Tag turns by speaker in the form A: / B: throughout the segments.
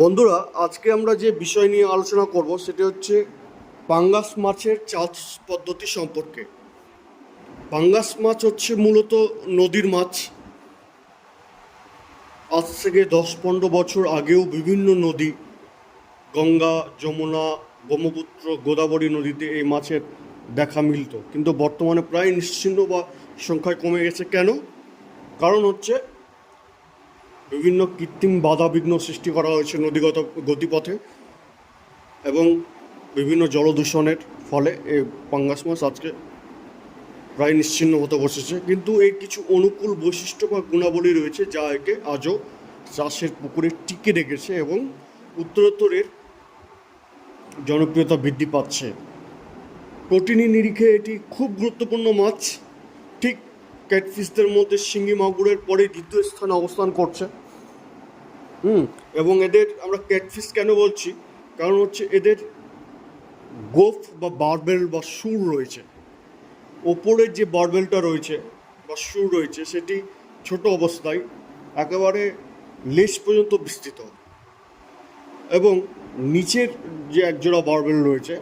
A: বন্ধুরা আজকে আমরা যে বিষয় নিয়ে আলোচনা করব সেটি হচ্ছে পাঙ্গাস মাছের চাষ পদ্ধতি সম্পর্কে পাঙ্গাস মাছ হচ্ছে মূলত নদীর মাছ আজ থেকে দশ পনেরো বছর আগেও বিভিন্ন নদী গঙ্গা যমুনা ব্রহ্মপুত্র গোদাবরী নদীতে এই মাছের দেখা মিলত কিন্তু বর্তমানে প্রায় নিশ্চিন্ন বা সংখ্যায় কমে গেছে কেন কারণ হচ্ছে বিভিন্ন কৃত্রিম বাধা বিঘ্ন সৃষ্টি করা হয়েছে নদীগত গতিপথে এবং বিভিন্ন জলদূষণের ফলে এই পাঙ্গাস মাছ আজকে প্রায় নিশ্চিন্ন হতে বসেছে কিন্তু এর কিছু অনুকূল বৈশিষ্ট্য বা গুণাবলী রয়েছে যা একে আজও চাষের পুকুরে টিকে রেখেছে এবং উত্তরোত্তরের জনপ্রিয়তা বৃদ্ধি পাচ্ছে প্রোটিনি নিরিখে এটি খুব গুরুত্বপূর্ণ মাছ ঠিক ক্যাটফিসদের মধ্যে শিঙ্গি মাগুরের পরে দ্বিতীয় স্থানে অবস্থান করছে হুম এবং এদের আমরা ক্যাটফিস কেন বলছি কারণ হচ্ছে এদের গোফ বা বারবেল বা সুর রয়েছে ওপরের যে বারবেলটা রয়েছে বা সুর রয়েছে সেটি ছোট অবস্থায় একেবারে লেস পর্যন্ত বিস্তৃত এবং নিচের যে একজোড়া বারবেল রয়েছে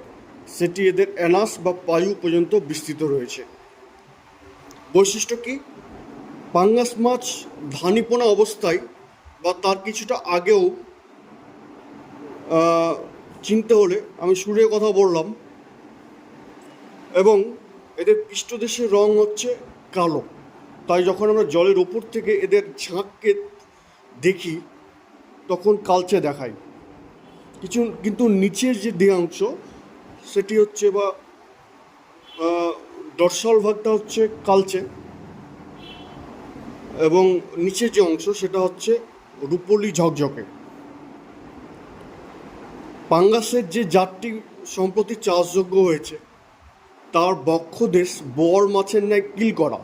A: সেটি এদের অ্যানাস বা পায়ু পর্যন্ত বিস্তৃত রয়েছে বৈশিষ্ট্য কি পাঙ্গাস মাছ ধানিপোনা অবস্থায় বা তার কিছুটা আগেও চিনতে হলে আমি সুরের কথা বললাম এবং এদের পৃষ্ঠদেশের রং হচ্ছে কালো তাই যখন আমরা জলের ওপর থেকে এদের ঝাঁককে দেখি তখন কালচে দেখাই কিছু কিন্তু নিচের যে দেহাংশ সেটি হচ্ছে বা ডরসল ভাগটা হচ্ছে কালচে এবং নিচের যে অংশ সেটা হচ্ছে রূপলি ঝকঝকে পাঙ্গাসের যে জাতটি সম্প্রতি চাষযোগ্য হয়েছে তার বক্ষদেশ বর মাছের ন্যায় কিল করা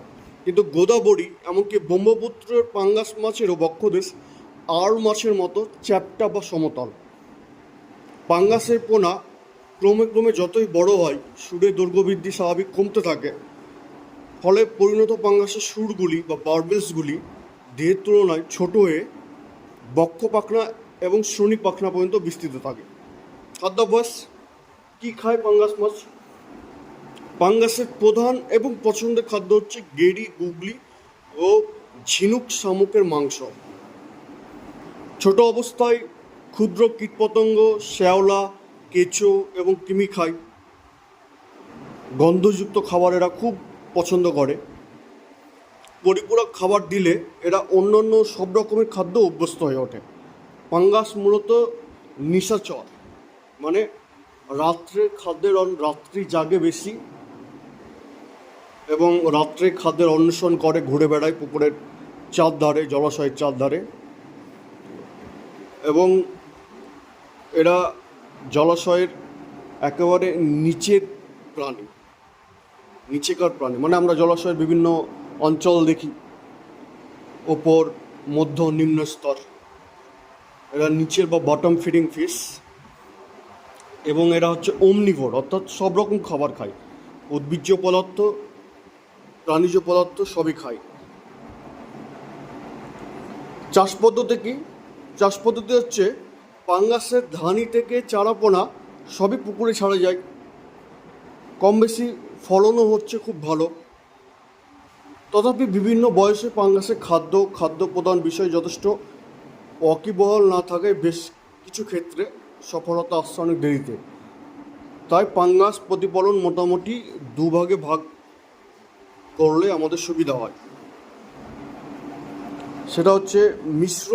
A: কিন্তু গোদাবরী এমনকি ব্রহ্মপুত্রের পাঙ্গাস মাছেরও বক্ষদেশ আর মাছের মতো চ্যাপটা বা সমতল পাঙ্গাসের পোনা ক্রমে ক্রমে যতই বড় হয় সুরে দৈর্ঘ্যবৃদ্ধি স্বাভাবিক কমতে থাকে ফলে পরিণত পাঙ্গাসের সুরগুলি বা বার্বেলসগুলি দেহের তুলনায় ছোট হয়ে বক্ষ পাখনা এবং শ্রোণী পাখনা পর্যন্ত বিস্তৃত থাকে খাদ্যাভ্যাস কী খায় পাঙ্গাস মাছ পাঙ্গাসের প্রধান এবং পছন্দের খাদ্য হচ্ছে গেড়ি গুগলি ও ঝিনুক শামুকের মাংস ছোট অবস্থায় ক্ষুদ্র কীটপতঙ্গ শ্যাওলা কেঁচো এবং কৃমি খায় গন্ধযুক্ত খাবার এরা খুব পছন্দ করে পরিপূরক খাবার দিলে এরা অন্য অন্য সব রকমের খাদ্য অভ্যস্ত হয়ে ওঠে পাঙ্গাস মূলত নিশাচর মানে রাত্রে খাদ্যের রাত্রি জাগে বেশি এবং রাত্রে খাদ্যের অন্বেষণ করে ঘুরে বেড়ায় পুকুরের চার ধারে জলাশয়ের চার ধারে এবং এরা জলাশয়ের একেবারে নিচের প্রাণী নিচেকার প্রাণী মানে আমরা জলাশয়ের বিভিন্ন অঞ্চল দেখি ওপর মধ্য নিম্ন স্তর এরা নিচের বা বটম ফিডিং ফিশ এবং এরা হচ্ছে অমনিভোর অর্থাৎ সব রকম খাবার খায় উদ্ভিজ্জ পদার্থ প্রাণীজ পদার্থ সবই খায় চাষ পদ্ধতি কি চাষ পদ্ধতি হচ্ছে পাঙ্গাসের ধানি থেকে চারাপোনা সবই পুকুরে ছাড়া যায় কম বেশি ফলনও হচ্ছে খুব ভালো তথাপি বিভিন্ন বয়সে পাঙ্গাসে খাদ্য খাদ্য প্রদান বিষয়ে যথেষ্ট অকিবহল না থাকায় বেশ কিছু ক্ষেত্রে সফলতা আসছে অনেক দেরিতে তাই পাঙ্গাস প্রতিপালন মোটামুটি দুভাগে ভাগ করলে আমাদের সুবিধা হয় সেটা হচ্ছে মিশ্র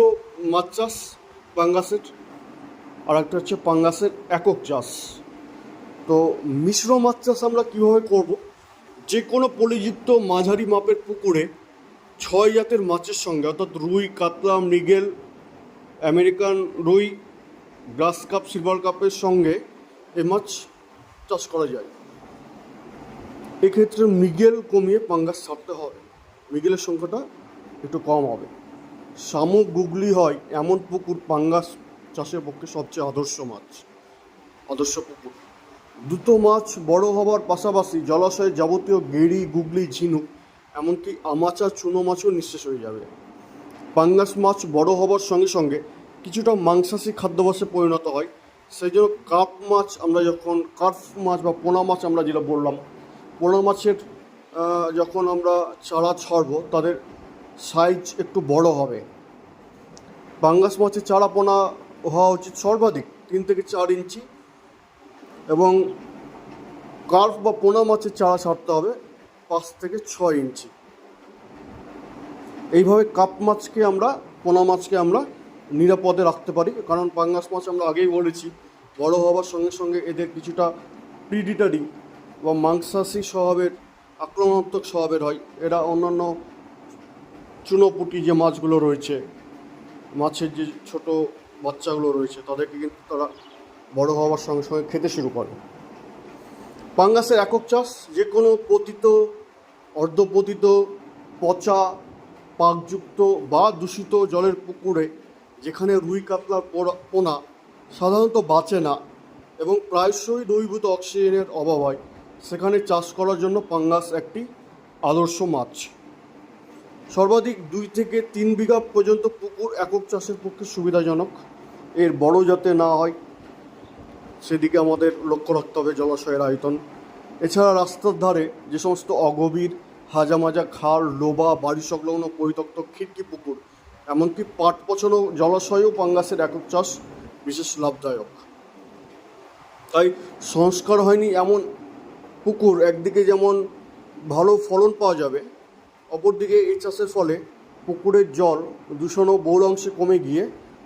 A: মাছ চাষ পাঙ্গাসের আর একটা হচ্ছে পাঙ্গাসের একক চাষ তো মিশ্র মাছ চাষ আমরা কীভাবে করবো যে কোনো পলিযুক্ত মাঝারি মাপের পুকুরে ছয় জাতের মাছের সঙ্গে অর্থাৎ রুই কাতলা মৃগেল আমেরিকান রুই গ্রাস কাপ সিলভার কাপের সঙ্গে এ মাছ চাষ করা যায় এক্ষেত্রে মৃগেল কমিয়ে পাঙ্গাস ছাড়তে হবে মৃগেলের সংখ্যাটা একটু কম হবে শামুক গুগলি হয় এমন পুকুর পাঙ্গাস চাষের পক্ষে সবচেয়ে আদর্শ মাছ আদর্শ পুকুর দ্রুত মাছ বড় হওয়ার পাশাপাশি জলাশয়ে যাবতীয় গেড়ি গুগলি ঝিনুক এমনকি আমাচা চুনো মাছও নিঃশেষ হয়ে যাবে পাঙ্গাস মাছ বড় হবার সঙ্গে সঙ্গে কিছুটা মাংসাশী খাদ্যবাসে পরিণত হয় সেই জন্য কাপ মাছ আমরা যখন কার্ফ মাছ বা পোনা মাছ আমরা যেটা বললাম পোনা মাছের যখন আমরা চারা ছাড়বো তাদের সাইজ একটু বড় হবে পাঙ্গাস মাছের চারা পোনা হওয়া উচিত সর্বাধিক তিন থেকে চার ইঞ্চি এবং কার্ফ বা পোনা মাছের চারা ছাড়তে হবে পাঁচ থেকে ছয় ইঞ্চি এইভাবে কাপ মাছকে আমরা পোনা মাছকে আমরা নিরাপদে রাখতে পারি কারণ পাঙ্গাস মাছ আমরা আগেই বলেছি বড় হওয়ার সঙ্গে সঙ্গে এদের কিছুটা প্রিডিটারি বা মাংসাশী স্বভাবের আক্রমণাত্মক স্বভাবের হয় এরা অন্যান্য চুনোপুটি যে মাছগুলো রয়েছে মাছের যে ছোট বাচ্চাগুলো রয়েছে তাদেরকে কিন্তু তারা বড় হওয়ার সঙ্গে সঙ্গে খেতে শুরু করে পাঙ্গাসের একক চাষ যে কোনো পতিত অর্ধপতিত পচা পাকযুক্ত বা দূষিত জলের পুকুরে যেখানে রুই কাতলার পোনা সাধারণত বাঁচে না এবং প্রায়শই দৈভূত অক্সিজেনের অভাব হয় সেখানে চাষ করার জন্য পাঙ্গাস একটি আদর্শ মাছ সর্বাধিক দুই থেকে তিন বিঘা পর্যন্ত পুকুর একক চাষের পক্ষে সুবিধাজনক এর বড় যাতে না হয় সেদিকে আমাদের লক্ষ্য রাখতে হবে জলাশয়ের আয়তন এছাড়া রাস্তার ধারে যে সমস্ত অগভীর হাজামাজা খাল লোবা বাড়ি সংলগ্ন পরিত্যক্ত খিড়কি পুকুর এমনকি পাট পচন জলাশয়েও পাঙ্গাসের একক চাষ বিশেষ লাভদায়ক তাই সংস্কার হয়নি এমন পুকুর একদিকে যেমন ভালো ফলন পাওয়া যাবে অপরদিকে এই চাষের ফলে পুকুরের জল দূষণ ও বহুলাংশে কমে গিয়ে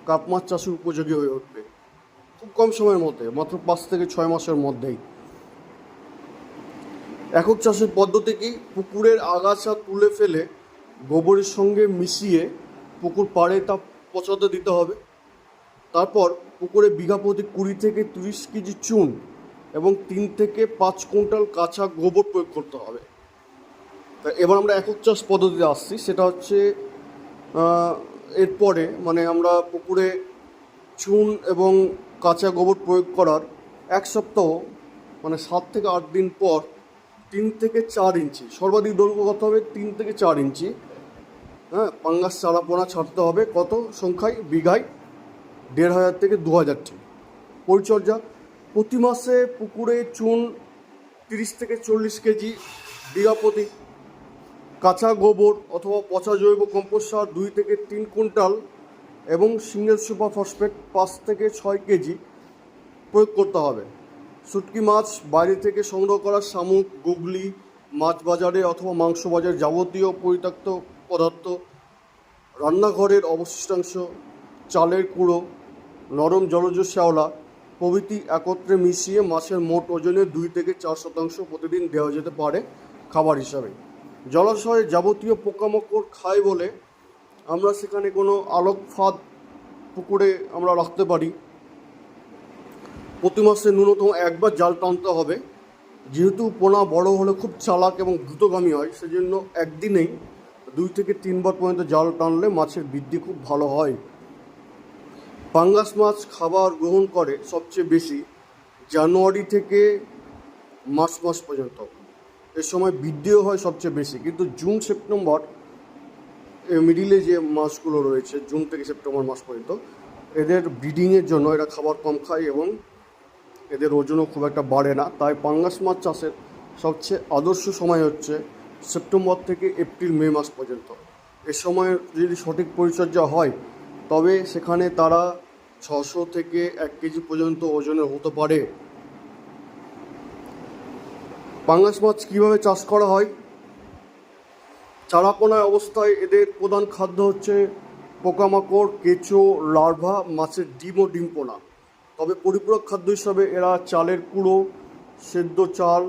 A: কাপ মাছ চাষের উপযোগী হয়ে উঠবে খুব কম সময়ের মধ্যে মাত্র পাঁচ থেকে ছয় মাসের মধ্যেই একক চাষের পদ্ধতি কি পুকুরের আগাছা তুলে ফেলে গোবরের সঙ্গে মিশিয়ে পুকুর পাড়ে তা পচাতে দিতে হবে তারপর পুকুরে বিঘা প্রতি কুড়ি থেকে তিরিশ কেজি চুন এবং তিন থেকে পাঁচ কুইন্টাল কাঁচা গোবর প্রয়োগ করতে হবে তা এবার আমরা একক চাষ পদ্ধতিতে আসছি সেটা হচ্ছে এরপরে মানে আমরা পুকুরে চুন এবং কাঁচা গোবর প্রয়োগ করার এক সপ্তাহ মানে সাত থেকে আট দিন পর তিন থেকে চার ইঞ্চি সর্বাধিক দৈর্ঘ্য কত হবে তিন থেকে চার ইঞ্চি হ্যাঁ পাঙ্গাস চারাপোনা ছাড়তে হবে কত সংখ্যায় বিঘায় দেড় হাজার থেকে দু হাজার ঠিক পরিচর্যা প্রতি মাসে পুকুরে চুন তিরিশ থেকে চল্লিশ কেজি বিঘা প্রতি কাঁচা গোবর অথবা পচা জৈব কম্পোস্ট সার দুই থেকে তিন কুইন্টাল এবং সিঙ্গেল সুপার ফসফেট পাঁচ থেকে ছয় কেজি প্রয়োগ করতে হবে শুটকি মাছ বাইরে থেকে সংগ্রহ করা শামুক গুগলি মাছ বাজারে অথবা মাংস বাজারে যাবতীয় পরিত্যক্ত পদার্থ রান্নাঘরের অবশিষ্টাংশ চালের কুড়ো নরম জলজ শ্যাওলা প্রভৃতি একত্রে মিশিয়ে মাছের মোট ওজনে দুই থেকে চার শতাংশ প্রতিদিন দেওয়া যেতে পারে খাবার হিসাবে জলাশয়ে যাবতীয় পোকামাকড় খায় বলে আমরা সেখানে কোনো আলোক ফাঁদ পুকুরে আমরা রাখতে পারি প্রতি মাসে ন্যূনতম একবার জাল টানতে হবে যেহেতু পোনা বড় হলে খুব চালাক এবং দ্রুতগামী হয় সেজন্য একদিনেই দুই থেকে তিনবার পর্যন্ত জাল টানলে মাছের বৃদ্ধি খুব ভালো হয় পাঙ্গাস মাছ খাবার গ্রহণ করে সবচেয়ে বেশি জানুয়ারি থেকে মার্চ মাস পর্যন্ত এ সময় বৃদ্ধিও হয় সবচেয়ে বেশি কিন্তু জুন সেপ্টেম্বর মিডিলে যে মাসগুলো রয়েছে জুন থেকে সেপ্টেম্বর মাস পর্যন্ত এদের ব্রিডিংয়ের জন্য এরা খাবার কম খায় এবং এদের ওজনও খুব একটা বাড়ে না তাই পাঙ্গাস মাছ চাষের সবচেয়ে আদর্শ সময় হচ্ছে সেপ্টেম্বর থেকে এপ্রিল মে মাস পর্যন্ত এ সময় যদি সঠিক পরিচর্যা হয় তবে সেখানে তারা ছশো থেকে এক কেজি পর্যন্ত ওজনের হতে পারে পাঙ্গাস মাছ কীভাবে চাষ করা হয় চারাপোনায় অবস্থায় এদের প্রধান খাদ্য হচ্ছে পোকামাকড় কেঁচো লার্ভা মাছের ডিম ও ডিমপোনা তবে পরিপূরক খাদ্য হিসাবে এরা চালের কুড়ো সেদ্ধ চাল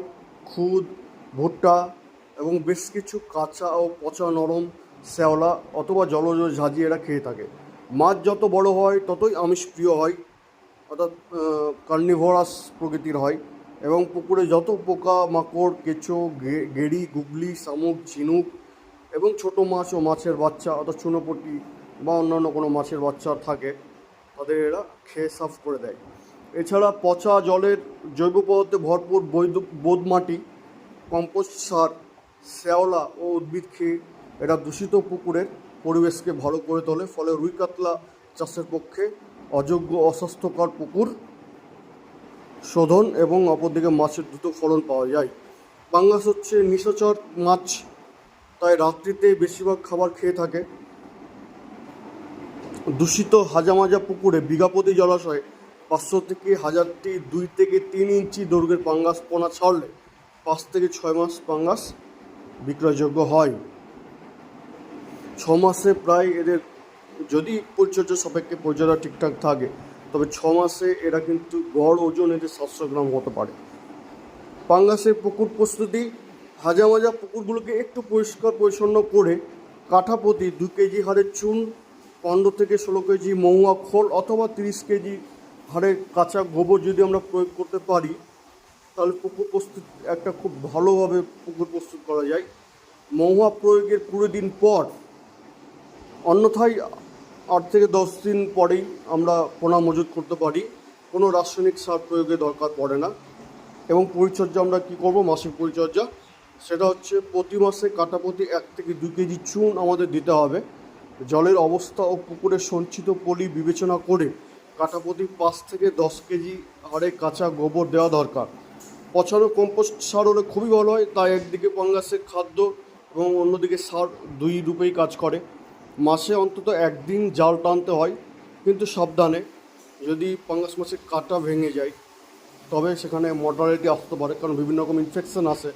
A: খুদ ভুট্টা এবং বেশ কিছু কাঁচা ও পচা নরম শ্যাওলা অথবা জলজ ঝাঁজি এরা খেয়ে থাকে মাছ যত বড় হয় ততই আমিষ প্রিয় হয় অর্থাৎ কার্নিভোরাস প্রকৃতির হয় এবং পুকুরে যত পোকা মাকড় কেঁচো গেড়ি গুগলি শামুক ঝিনুক এবং ছোট মাছ ও মাছের বাচ্চা অর্থাৎ চুনোপটি বা অন্যান্য কোনো মাছের বাচ্চা থাকে তাদের এরা খেয়ে সাফ করে দেয় এছাড়া পচা জলের জৈব পদার্থে ভরপুর বৈধ বোধ মাটি কম্পোস্ট সার শ্যাওলা ও উদ্ভিদ খেয়ে এরা দূষিত পুকুরের পরিবেশকে ভালো করে তোলে ফলে রুই কাতলা চাষের পক্ষে অযোগ্য অস্বাস্থ্যকর পুকুর শোধন এবং অপরদিকে মাছের দ্রুত ফলন পাওয়া যায় পাঙ্গাস হচ্ছে নিশাচর মাছ তাই রাত্রিতে বেশিরভাগ খাবার খেয়ে থাকে দূষিত হাজামাজা পুকুরে বিঘাপতি জলাশয়ে পাঁচশো থেকে হাজারটি দুই থেকে তিন ইঞ্চি দৈর্ঘ্যের পাঙ্গাস পোনা ছাড়লে পাঁচ থেকে ছয় মাস পাঙ্গাস বিক্রয়যোগ্য হয় ছ মাসে প্রায় এদের যদি পরিচর্যা সাপেক্ষে পরিচর্যা ঠিকঠাক থাকে তবে ছ মাসে এরা কিন্তু গড় ওজন এদের সাতশো গ্রাম হতে পারে পাঙ্গাসের পুকুর প্রস্তুতি হাজা মাজা পুকুরগুলোকে একটু পরিষ্কার পরিচ্ছন্ন করে কাঠা প্রতি দু কেজি হারে চুন পনেরো থেকে ষোলো কেজি মৌয়া খোল অথবা তিরিশ কেজি হারে কাঁচা গোবর যদি আমরা প্রয়োগ করতে পারি তাহলে পুকুর প্রস্তুত একটা খুব ভালোভাবে পুকুর প্রস্তুত করা যায় মহুয়া প্রয়োগের কুড়ি দিন পর অন্যথায় আট থেকে দশ দিন পরেই আমরা পোনা মজুত করতে পারি কোনো রাসায়নিক সার প্রয়োগের দরকার পড়ে না এবং পরিচর্যা আমরা কি করব মাসিক পরিচর্যা সেটা হচ্ছে প্রতি মাসে কাটাপতি এক থেকে দু কেজি চুন আমাদের দিতে হবে জলের অবস্থা ও পুকুরের সঞ্চিত পলি বিবেচনা করে কাটাপতি পাঁচ থেকে দশ কেজি হারে কাঁচা গোবর দেওয়া দরকার পছানো কম্পোস্ট সার হলে খুবই ভালো হয় তাই একদিকে পঙ্গাসের খাদ্য এবং অন্যদিকে সার দুই রূপেই কাজ করে মাসে অন্তত একদিন জাল টানতে হয় কিন্তু সাবধানে যদি পঙ্গাস মাসে কাটা ভেঙে যায় তবে সেখানে মর্টালিটি আসতে পারে কারণ বিভিন্ন রকম ইনফেকশান আসে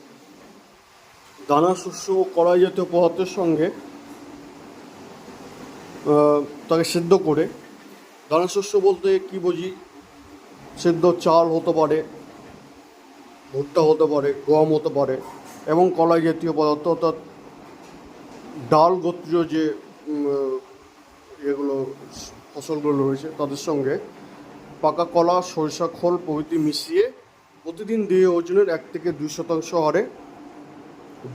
A: দানা শস্য ও কড়াই জাতীয় পদার্থের সঙ্গে তাকে সেদ্ধ করে দানা শস্য বলতে কি বুঝি সেদ্ধ চাল হতে পারে ভুট্টা হতে পারে গম হতে পারে এবং কলাই জাতীয় পদার্থ অর্থাৎ ডাল গোত্রীয় যে এগুলো ফসলগুলো রয়েছে তাদের সঙ্গে পাকা কলা সরিষা খোল প্রভৃতি মিশিয়ে প্রতিদিন দেহ ওজনের এক থেকে দুই শতাংশ হারে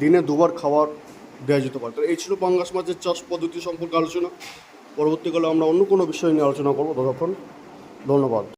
A: দিনে দুবার খাবার দেওয়া যেতে পারে তো এই ছিল পাঙ্গাস মাছের চাষ পদ্ধতি সম্পর্কে আলোচনা পরবর্তীকালে আমরা অন্য কোনো বিষয় নিয়ে আলোচনা করবো ততক্ষণ ধন্যবাদ